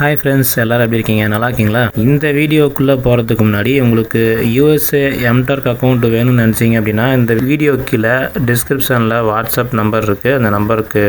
Hi friends எல்லோரும் எப்படி இருக்கீங்க? நல்லா இருக்கீங்களா? இந்த வீடியோக்குள்ளே போகிறதுக்கு முன்னாடி உங்களுக்கு யூஎஸ்ஏ எம்டர்க் அக்கௌண்ட் வேணும்னு நினச்சிங்க அப்படின்னா இந்த வீடியோ கீழே டிஸ்கிரிப்ஷனில் வாட்ஸ்அப் நம்பர் இருக்குது அந்த நம்பருக்கு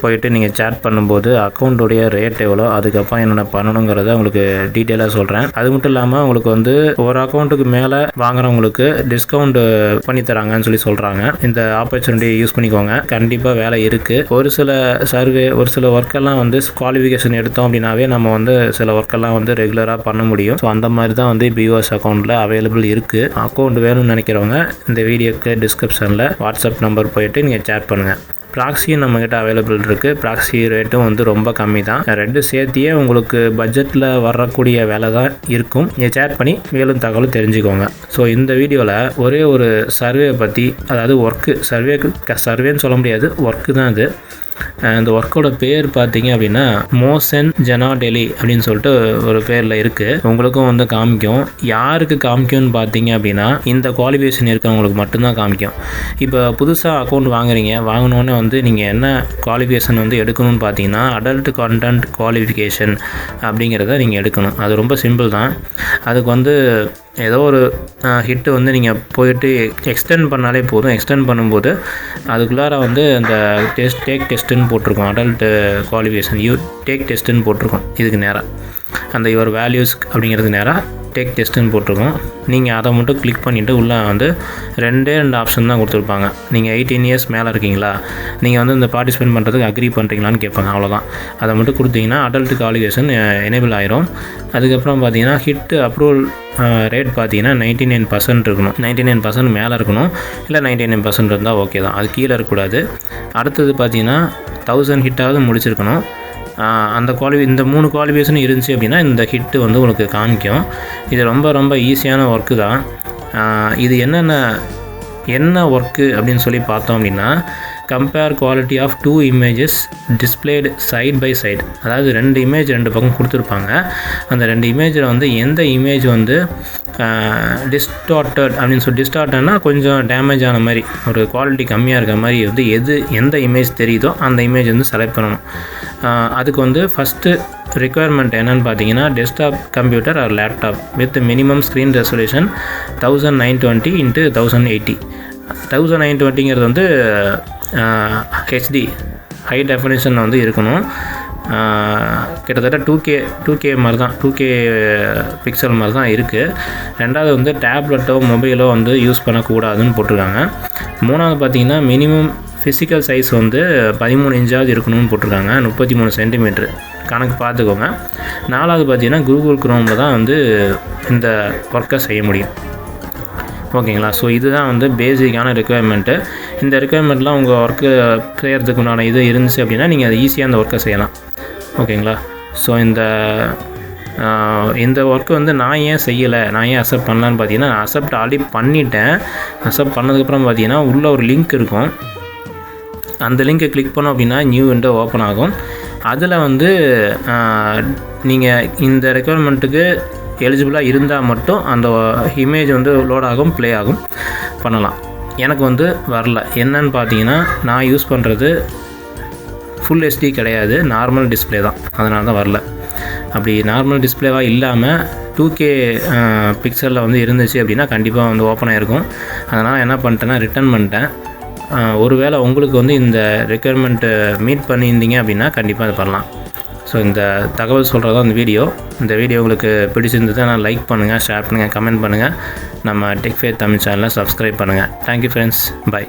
போயிட்டு நீங்கள் சேட் பண்ணும்போது அக்கௌண்ட்டுடைய ரேட் எவ்வளோ அதுக்கப்புறம் என்னென்ன பண்ணணுங்கிறத உங்களுக்கு டீட்டெயிலாக சொல்கிறேன் அது மட்டும் இல்லாமல் உங்களுக்கு வந்து ஒரு அக்கௌண்ட்டுக்கு மேலே வாங்குறவங்களுக்கு டிஸ்கவுண்ட் பண்ணி தராங்கன்னு சொல்லி சொல்கிறாங்க இந்த ஆப்பர்ச்சுனிட்டியை யூஸ் பண்ணிக்கோங்க. கண்டிப்பாக வேலை இருக்குது ஒரு சில சர்வே ஒரு சில ஒர்க்கெல்லாம் வந்து குவாலிஃபிகேஷன் எடுத்தோம் அப்படின்னாவே நம்ம வந்து சில ஒர்க்கெல்லாம் வந்து ரெகுலராக பண்ண முடியும். ஸோ அந்த மாதிரி தான் வந்து பிஓஎஸ் அக்கௌண்ட்டில் அவைலபிள் இருக்குது அக்கௌண்ட் வேணும்னு நினைக்கிறவங்க இந்த வீடியோக்கு டிஸ்கிரிப்ஷனில் வாட்ஸ்அப் நம்பர் போயிட்டு நீங்கள் சேட் பண்ணுங்கள் ப்ராக்ஸியும் நம்மக்கிட்ட அவைலபிள் இருக்குது ப்ராக்ஸி ரேட்டும் வந்து ரொம்ப கம்மி தான் ரெண்டு சேர்த்தியே உங்களுக்கு பட்ஜெட்டில் வரக்கூடிய வேலை தான் இருக்கும். நீங்கள் சேட் பண்ணி மேலும் தகவல் தெரிஞ்சுக்கோங்க. ஸோ இந்த வீடியோவில் ஒரே ஒரு சர்வே பற்றி அதாவது ஒர்க்கு சர்வே சர்வேன்னு சொல்ல முடியாது ஒர்க்கு தான் இது இந்த ஒர்க்கோட பேர் பார்த்தீங்க அப்படின்னா மோசன் ஜனா டெலி அப்படின்னு சொல்லிட்டு ஒரு பேரில் இருக்குது உங்களுக்கும் வந்து காமிக்கும். யாருக்கு காமிக்கும்னு பார்த்தீங்க அப்படின்னா இந்த குவாலிஃபிகேஷன் இருக்கிறவங்களுக்கு மட்டும்தான் காமிக்கும். இப்போ புதுசாக அக்கௌண்ட் வாங்குறீங்க. வாங்கினோடனே வந்து நீங்கள் என்ன குவாலிஃபிகேஷன் வந்து எடுக்கணும்னு பார்த்தீங்கன்னா அடல்ட் கண்டென்ட் குவாலிஃபிகேஷன் அப்படிங்கிறத நீங்கள் எடுக்கணும். அது ரொம்ப சிம்பிள் தான். அதுக்கு வந்து ஏதோ ஒரு ஹிட்டு வந்து நீங்கள் போயிட்டு எக்ஸ்டெண்ட் பண்ணாலே போதும். எக்ஸ்டெண்ட் பண்ணும்போது அதுக்குள்ளார வந்து அந்த டெஸ்ட் டேக் டெஸ்ட்டுன்னு போட்டிருக்கோம். அடல்ட்டு குவாலிஃபிகேஷன் யூ டேக் டெஸ்ட்டுன்னு போட்டிருக்கோம். இதுக்கு நேராக அந்த யுவர் வேல்யூஸ் அப்படிங்கிறது நேராக டேக் டெஸ்ட்டுன்னு போட்டிருக்கோம். நீங்கள் அதை மட்டும் கிளிக் பண்ணிவிட்டு உள்ளே வந்து ரெண்டே ரெண்டு ஆப்ஷன் தான் கொடுத்துருப்பாங்க. நீங்கள் எயிட்டீன் இயர்ஸ் மேலே இருக்கீங்களா? நீங்கள் வந்து இந்த பார்ட்டிசிபேட் பண்ணுறதுக்கு அக்ரி பண்ணுறீங்களான்னு கேட்பாங்க. அவ்வளோதான் அதை மட்டும் கொடுத்தீங்கன்னா அடல்ட் குவாலிஃபிகேஷன் எனேபிள் ஆயிரும். அதுக்கப்புறம் பார்த்தீங்கன்னா ஹிட்டு அப்ரூவல் ரேட் பார்த்தீங்கன்னா நைன்டி நைன் பர்சன்ட் இருக்கணும். நைன்டி நைன் பர்சன்ட் மேலே இருக்கணும். இல்லை நைன்டி நைன் பர்சன்ட் இருந்தால் ஓகே தான். அது கீழே இருக்கக்கூடாது. அடுத்தது பார்த்தீங்கன்னா தௌசண்ட் ஹிட்டாவது முடிச்சிருக்கணும். அந்த குவாலிஃபி இந்த மூணு குவாலிஃபிகேஷன் இருந்துச்சு அப்படின்னா இந்த ஹிட்டு வந்து உங்களுக்கு காமிக்கும். இது ரொம்ப ரொம்ப ஈஸியான ஒர்க்கு தான். இது என்னென்ன என்ன ஒர்க்கு அப்படின்னு சொல்லி பார்த்தோம் அப்படின்னா compare quality of two images displayed side by side அதாவது ரெண்டு இமேஜ் ரெண்டு பக்கம் கொடுத்துருப்பாங்க. அந்த ரெண்டு இமேஜில் வந்து எந்த இமேஜ் வந்து டிஸ்டார்டட் அப்படின்னு சொல்லி டிஸ்டார்டட்னா கொஞ்சம் டேமேஜ் ஆன மாதிரி ஒரு குவாலிட்டி கம்மியாக இருக்கிற மாதிரி வந்து எது எந்த இமேஜ் தெரியுதோ அந்த இமேஜ் வந்து செலக்ட் பண்ணணும். அதுக்கு வந்து ஃபஸ்ட்டு ரிக்குவயர்மெண்ட் என்னென்னு பார்த்தீங்கன்னா desktop computer or laptop with minimum screen resolution thousand nine twenty into thousand eighty thousand nine டுவெண்ட்டிங்கிறது வந்து ஹெச்டி ஹை டெஃபினேஷனில் வந்து இருக்கணும். கிட்டத்தட்ட டூ கே டூ கே மாதிரி தான் டூ கே பிக்சல் மாதிரி தான் இருக்குது ரெண்டாவது வந்து டேப்லெட்டோ மொபைலோ வந்து யூஸ் பண்ணக்கூடாதுன்னு போட்டிருக்காங்க. மூணாவது பார்த்திங்கன்னா மினிமம் ஃபிசிக்கல் சைஸ் வந்து பதிமூணு இன்ச்சாவது இருக்கணும்னு போட்டிருக்காங்க. முப்பத்தி மூணு சென்டிமீட்ரு கணக்கு பார்த்துக்கோங்க. நாலாவது பார்த்திங்கன்னா கூகுள் குரோமில் தான் வந்து இந்த ஒர்க்கை செய்ய முடியும். ஓகேங்களா? ஸோ இதுதான் வந்து பேசிக்கான ரெக்குயர்மெண்ட்டு இந்த ரெக்குயர்மெண்ட்லாம் உங்கள் ஒர்க்கு செய்கிறதுக்கு உண்டான இது இருந்துச்சு அப்படின்னா நீங்கள் அதை ஈஸியாக அந்த ஒர்க்கை செய்யலாம். ஓகேங்களா? ஸோ இந்த இந்த ஒர்க்கு வந்து நான் ஏன் செய்யலை? நான் ஏன் அக்செப்ட் பண்ணலான்னு பார்த்தீங்கன்னா நான் அக்செப்ட் ஆல்ரெடி பண்ணிட்டேன். அக்செப்ட் பண்ணதுக்கப்புறம் பார்த்தீங்கன்னா உள்ளே ஒரு லிங்க் இருக்கும். அந்த லிங்கை கிளிக் பண்ணோம் அப்படின்னா நியூ விண்டோ ஓப்பன் ஆகும். அதில் வந்து நீங்கள் இந்த ரெக்குயர்மெண்ட்டுக்கு எலிஜிபிளாக இருந்தால் மட்டும் அந்த இமேஜ் வந்து லோட் ஆகும் ப்ளே ஆகும். பண்ணலாம். எனக்கு வந்து வரல. என்னன்னு பார்த்தீங்கன்னா நான் யூஸ் பண்ணுறது ஃபுல் ஹெச்டி கிடையாது. நார்மல் டிஸ்பிளே தான். அதனால தான் வரல. அப்படி நார்மல் டிஸ்பிளேவாக இல்லாமல் டூ கே பிக்சலில் வந்து இருந்துச்சு அப்படின்னா கண்டிப்பாக வந்து ஓப்பன் ஆகிருக்கும் அதனால் என்ன பண்ணிட்டேன்னா ரிட்டர்ன் பண்ணிட்டேன். ஒருவேளை உங்களுக்கு வந்து இந்த ரெக்குயர்மெண்ட்டு மீட் பண்ணியிருந்தீங்க அப்படின்னா கண்டிப்பாக அது பண்ணலாம். ஸோ இந்த தகவல் சொல்கிறது அந்த வீடியோ. இந்த வீடியோ உங்களுக்கு பிடிச்சிருந்தது நான் லைக் பண்ணுங்கள் ஷேர் பண்ணுங்கள் கமெண்ட் பண்ணுங்கள் நம்ம டெக் ஃபேர் தமிழ் சேனலை சப்ஸ்கிரைப் பண்ணுங்கள் தேங்க்யூ ஃப்ரெண்ட்ஸ் பை